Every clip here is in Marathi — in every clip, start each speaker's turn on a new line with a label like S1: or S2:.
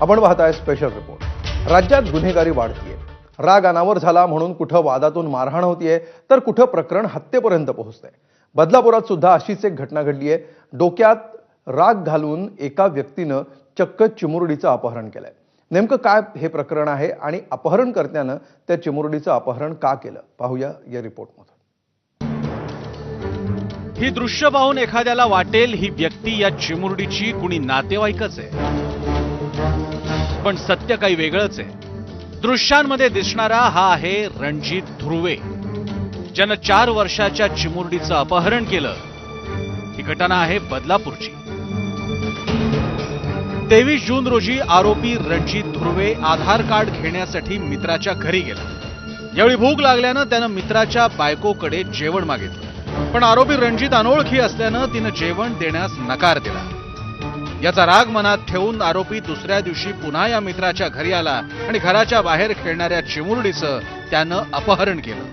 S1: आपण पाहताय स्पेशल रिपोर्ट राज्यात गुन्हेगारी वाढतीये. राग अनावर झाला म्हणून कुठं वादातून मारहाण होतीये तर कुठं प्रकरण हत्येपर्यंत पोहोचतंय. बदलापुरात सुद्धा अशीच एक घटना घडली आहे डोक्यात राग घालून एका व्यक्तीनं चक्क चिमुरडीचं अपहरण केलंय. नेमकं काय हे प्रकरण आहे आणि अपहरणकर्त्यानं त्या चिमुरडीचं अपहरण का केलं? पाहूया या रिपोर्टमधून.
S2: ही दृश्य पाहून एखाद्याला वाटेल ही व्यक्ती या चिमुरडीची कुणी नातेवाईकच आहे. पण सत्य काही वेगळंच आहे. दृश्यांमध्ये दिसणारा हा आहे रणजित ध्रुवे. ज्यानं चार वर्षाच्या चिमुरडीचं अपहरण केलं. ही घटना आहे बदलापूरची. तेवीस जून रोजी आरोपी रणजित ध्रुवे आधार कार्ड घेण्यासाठी मित्राच्या घरी गेला. यावेळी भूक लागल्यानं त्यानं मित्राच्या बायकोकडे जेवण मागितलं. पण आरोपी रणजित अनोळखी असल्यानं तिनं जेवण देण्यास नकार दिला. याचा राग मनात ठेवून आरोपी दुसऱ्या दिवशी पुन्हा या मित्राच्या घरी आला आणि घराच्या बाहेर खेळणाऱ्या चिमुरडीचं त्यानं अपहरण केलं.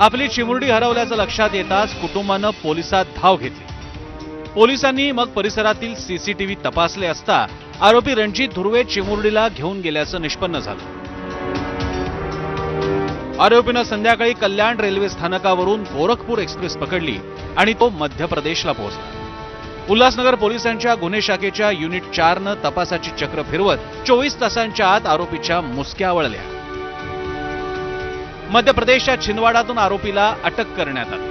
S2: आपली चिमुरडी हरवल्याचं लक्षात येताच कुटुंबानं पोलिसात धाव घेतली. पोलिसांनी मग परिसरातील सीसीटीव्ही तपासले असता आरोपी रणजित धुर्वे चिमुरडीला घेऊन गेल्याचं निष्पन्न झालं. आरोपीनं संध्याकाळी कल्याण रेल्वे स्थानकावरून गोरखपूर एक्सप्रेस पकडली आणि तो मध्य प्रदेशला पोहोचला. उल्हासनगर पोलिसांच्या गुन्हे शाखेच्या युनिट चारनं तपासाची चक्र फिरवत चोवीस तासांच्या आत आरोपीच्या मुसक्या वळल्या. मध्य प्रदेशच्या छिंदवाडातून आरोपीला अटक करण्यात आली.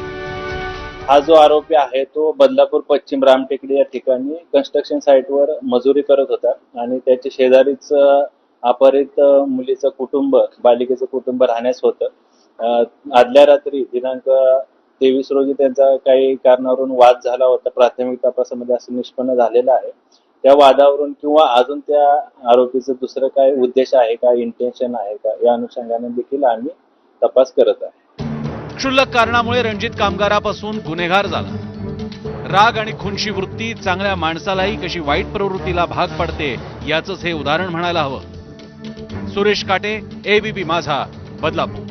S3: हा जो आरोपी आहे तो बदलापूर पश्चिम रामटेकडी या ठिकाणी कन्स्ट्रक्शन साईटवर मजुरी करत होता आणि त्याच्या शेजारीच अपहरित मुलीचं कुटुंब बालिकेचं कुटुंब राहण्यास होतं. आदल्या रात्री दिनांक तेवीस रोजी त्यांचा काही कारणावरून वाद झाला होता. प्राथमिक तपासामध्ये असं निष्पन्न झालेलं आहे. त्या वादावरून किंवा अजून त्या आरोपीचं दुसरं काय उद्देश आहे का इंटेन्शन आहे का या अनुषंगाने देखील आम्ही तपास करत आहे.
S2: क्षुल्लक कारणामुळे रणजित कामगारापासून गुन्हेगार झाला. राग आणि खुनशी वृत्ती चांगल्या माणसालाही कशी वाईट प्रवृत्तीला भाग पडते याचंच हे उदाहरण म्हणायला हवं. सुरेश काटे एबीपी माझा बदलापूर.